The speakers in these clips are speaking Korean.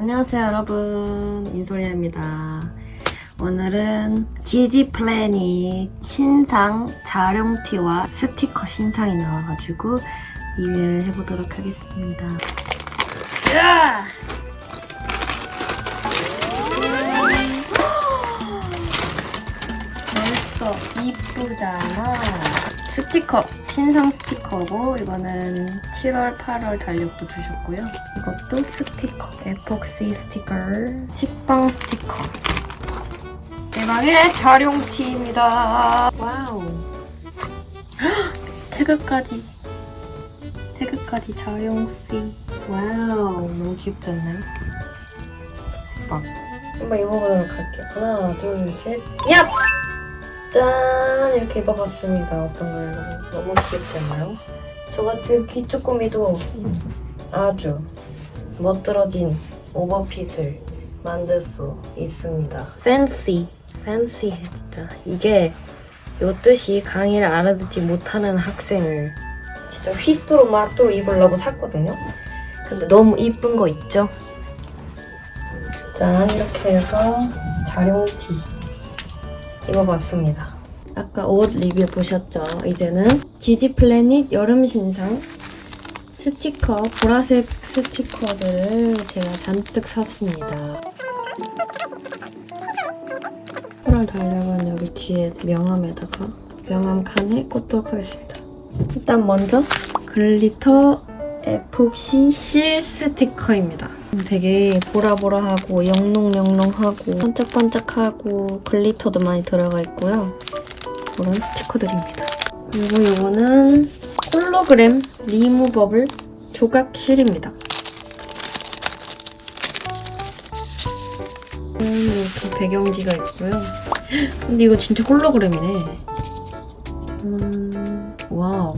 안녕하세요 여러분. 인솔이입니다. 오늘은 플래닛 신상 자룡티와 스티커 신상이 나와가지고 리뷰를 해보도록 하겠습니다. 야! 벌써 이쁘잖아 스티커 신상 스티커고 이거는 7월 8월 달력도 주셨고요. 이것도 스티커 에폭시 스티커 식빵 스티커. 대망의 자룡티입니다. 와우. 헉, 태그까지. 태그까지 자룡씨. 와우 너무 귀엽지 않나요? 대박 한번 입어보도록 할게요. 하나 둘셋. 얍! 짠! 이렇게 입어봤습니다. 어떤 걸로. 너무 귀엽지 않나요? 저 같은 귀쭈꾸미도 아주 멋들어진 오버핏을 만들 수 있습니다. 팬시. 팬시해, 진짜. 이게 요 뜻이 강의를 알아듣지 못하는 학생을 진짜 휘도록 마도록 입으려고 샀거든요. 근데 너무 이쁜 거 있죠? 짠, 이렇게 해서 자룡티. 입어봤습니다. 아까 옷 리뷰 보셨죠? 이제는 지지 플래닛 여름 신상 스티커, 보라색 스티커들을 제가 잔뜩 샀습니다. 8월 달력은 여기 뒤에 명함에다가 명함 칸에 꽂도록 하겠습니다. 일단 먼저 글리터 에폭시 실 스티커입니다. 되게 보라보라하고 영롱영롱하고 반짝반짝하고 글리터도 많이 들어가 있고요. 그런 스티커들입니다. 그리고 이거는 홀로그램 리무버블 조각 실입니다. 음, 이렇게 배경지가 있고요. 근데 이거 진짜 홀로그램이네. 음, 와우.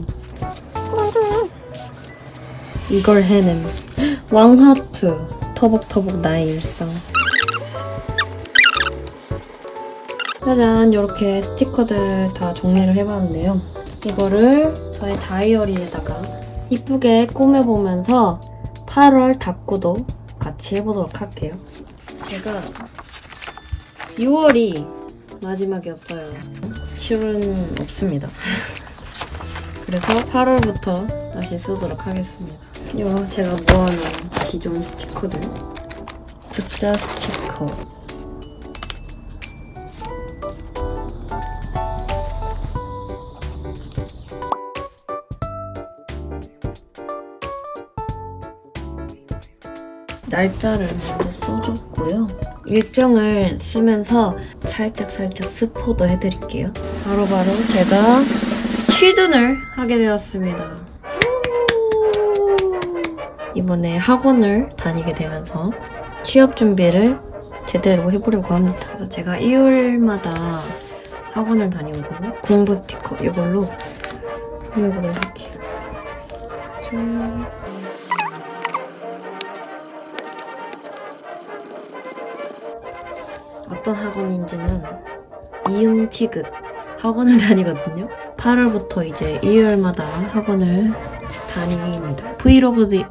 이걸 해냄. 왕하트. 터벅터벅 나의 일상. 짜잔, 이렇게 스티커들을 다 정리를 해봤는데요. 이거를 저의 다이어리에다가 이쁘게 꾸며보면서 8월 답구도 같이 해보도록 할게요. 제가 6월이 마지막이었어요. 7월은 없습니다. 그래서 8월부터 다시 쓰도록 하겠습니다. 이런 제가 모아놓은 기존 스티커들. 숫자 스티커. 날짜를 먼저 써줬고요. 일정을 쓰면서 살짝살짝 스포도 해드릴게요. 바로바로 제가 취준을 하게 되었습니다. 이번에 학원을 다니게 되면서 취업 준비를 제대로 해보려고 합니다. 그래서 제가 일요일마다 학원을 다니거든요. 공부 스티커 이걸로 꾸며보도록 할게요. 짠. 어떤 학원인지는 이응 티급 학원을 다니거든요. 8월부터 이제 일요일마다 학원을 다닙니다. 브이로그도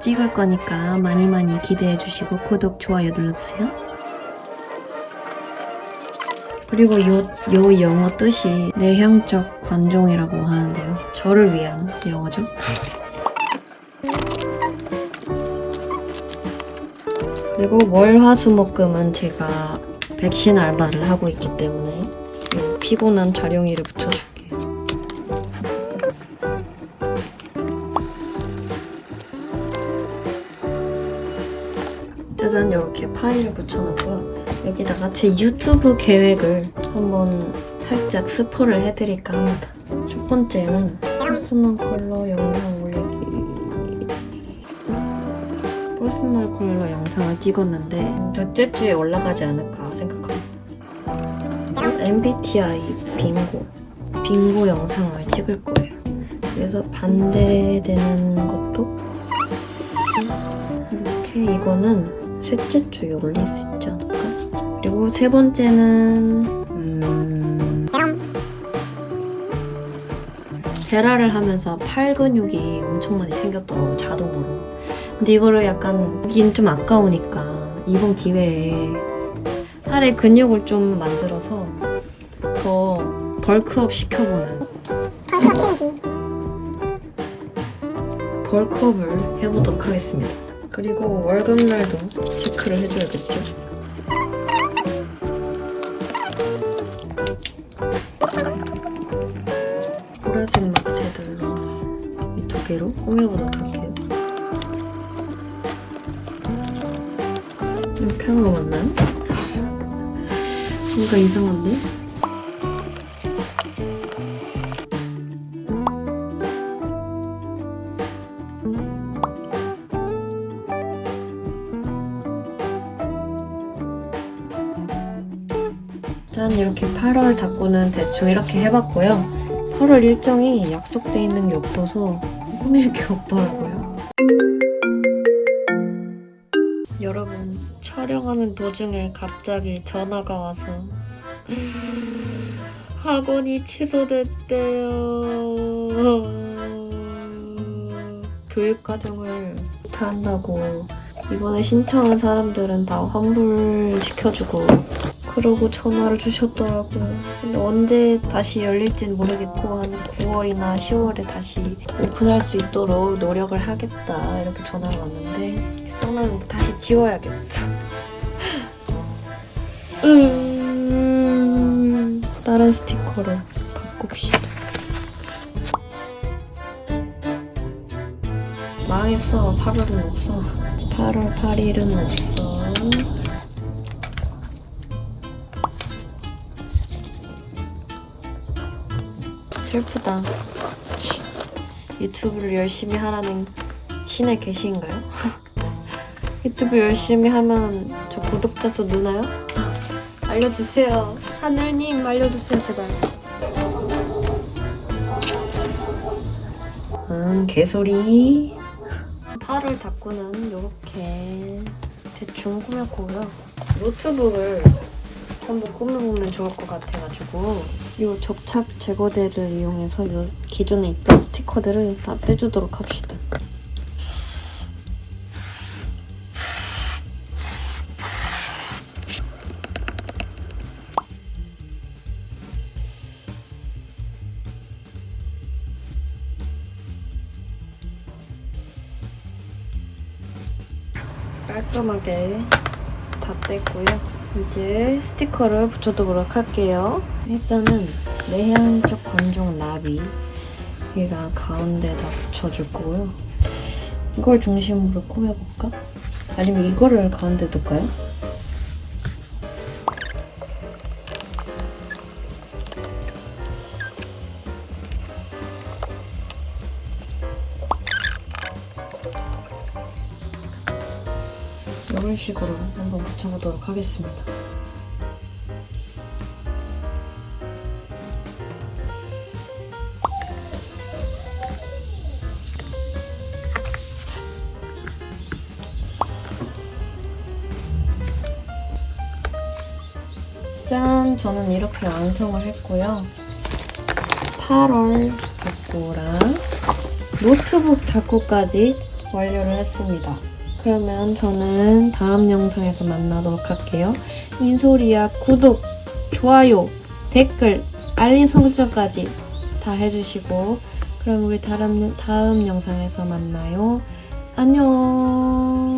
찍을 거니까 많이 많이 기대해 주시고 구독, 좋아요 눌러주세요. 그리고 요, 요 영어 뜻이 내향적 관종이라고 하는데요. 저를 위한 영어죠. 그리고 월화수목금은 제가 백신 알바를 하고 있기 때문에 이 피곤한 자룡이를 붙여줄 이렇게 파일을 붙여놓고요. 여기다가 제 유튜브 계획을 한번 살짝 스포를 해드릴까 합니다. 첫 번째는 퍼스널 컬러 영상 올리기 퍼스널 컬러 영상을 찍었는데 둘째 주에 올라가지 않을까 생각합니다. MBTI 빙고 빙고 영상을 찍을 거예요. 그래서 반대되는 것도 이렇게 이거는 셋째 주에 올릴 수 있지 않을까? 그리고 세 번째는 음... 베라를 하면서 팔 근육이 엄청 많이 생겼더라고 자동으로. 근데 이거를 약간 보기엔 좀 아까우니까 이번 기회에 팔에 근육을 좀 만들어서 더 벌크업 시켜보는 벌크업 챌린지 벌크업을 해보도록 하겠습니다. 그리고 월급날도 체크를 해줘야겠죠. 보라색 막대들로 이 두 개로 꾸며보도록 할게요. 이렇게 하는 거 맞나요? 뭔가 이상한데? 짠 이렇게 8월 닦고는 대충 이렇게 해봤고요. 8월 일정이 약속돼 있는 게 없어서 꾸밀 게 없더라고요. 여러분 촬영하는 도중에 갑자기 전화가 와서 학원이 취소됐대요. 교육과정을 못한다고 이번에 신청한 사람들은 다 환불시켜주고 그러고 전화를 주셨더라고요. 근데 언제 다시 열릴지는 모르겠고 한 9월이나 10월에 다시 오픈할 수 있도록 노력을 하겠다 이렇게 전화가 왔는데 써는 다시 지워야겠어. 음, 다른 스티커로 바꿉시다. 망했어. 8월은 없어. 8월 8일은 없어. 슬프다. 치, 유튜브를 열심히 하라는 신의 계시인가요? 유튜브 열심히 하면 저 구독자 수 느나요? 알려주세요. 하늘님 알려주세요 제발. 응 개소리. 팔을 닦고는 이렇게 대충 꾸몄고요. 노트북을 한번 꾸며보면 좋을 것 같아가지고 이 접 착 제거제를 이용해서 이 기존에 있던 스티커들을 다 빼주도록 합시다. 깔끔하게 다 떼고요. 이제 스티커를 붙여두도록 할게요. 일단은 내향적 건종 나비 얘가 가운데다 붙여줄 거고요. 이걸 중심으로 꾸며볼까? 아니면 이거를 가운데 둘까요? 이런 식으로 한번 붙여보도록 하겠습니다. 짠! 저는 이렇게 완성을 했고요. 8월 닭고랑 노트북 닭고까지 완료를 했습니다. 그러면 저는 다음 영상에서 만나도록 할게요. 인소리야 구독, 좋아요, 댓글, 알림 설정까지 다 해주시고 그럼 우리 다음, 다음 영상에서 만나요. 안녕